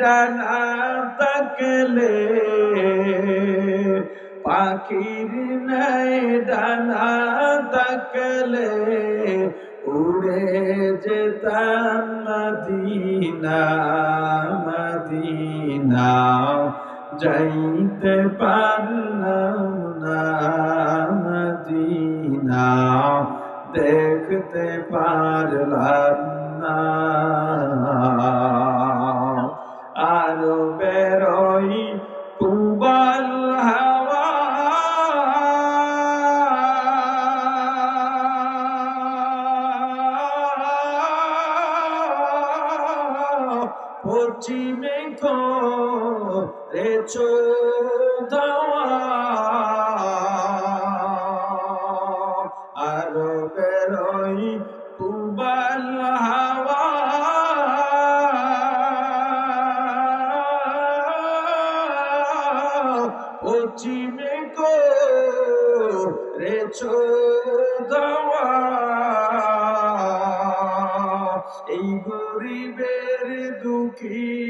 ডানা তাকলে পাখির নাই ডানা তাকলে উড়ে যেতাম মদিনা মদিনা, যাইতে পারলাম না মদিনা, দেখতে পারলাম না। করেছ আরও বেরোই তুবাল হাওয়া। পশ্চিমে করেছ ধাওয়া এই গরিবের দুঃখী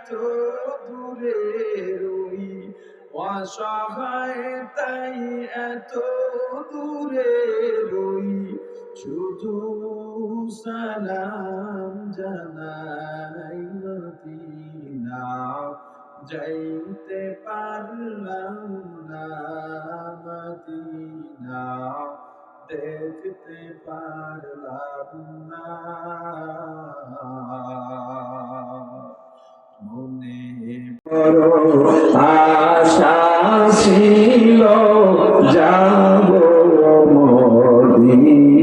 এত দূরে রই, অসহায় তাই এত দূরে রই, শুধু সালাম জানাই মদিনা যাইতে পারলাম না মদিনা দেখতে পারলাম না আশা ছিল যাব মদিনায়।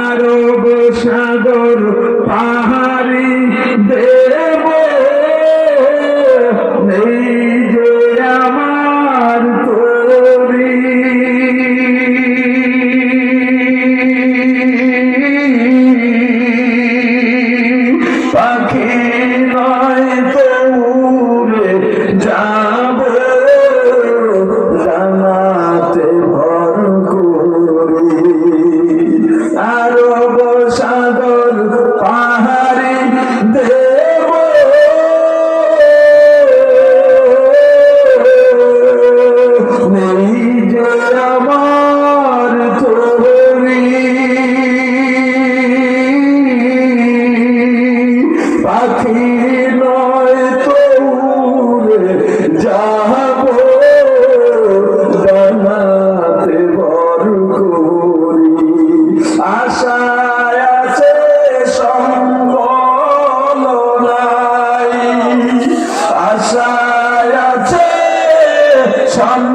আরব সাগর পাহাড়ি দেব পাখি নয় তো যাব জানাতে বর করি। আশায় আছে সম্বল নাই। আশায় আছে সম্বল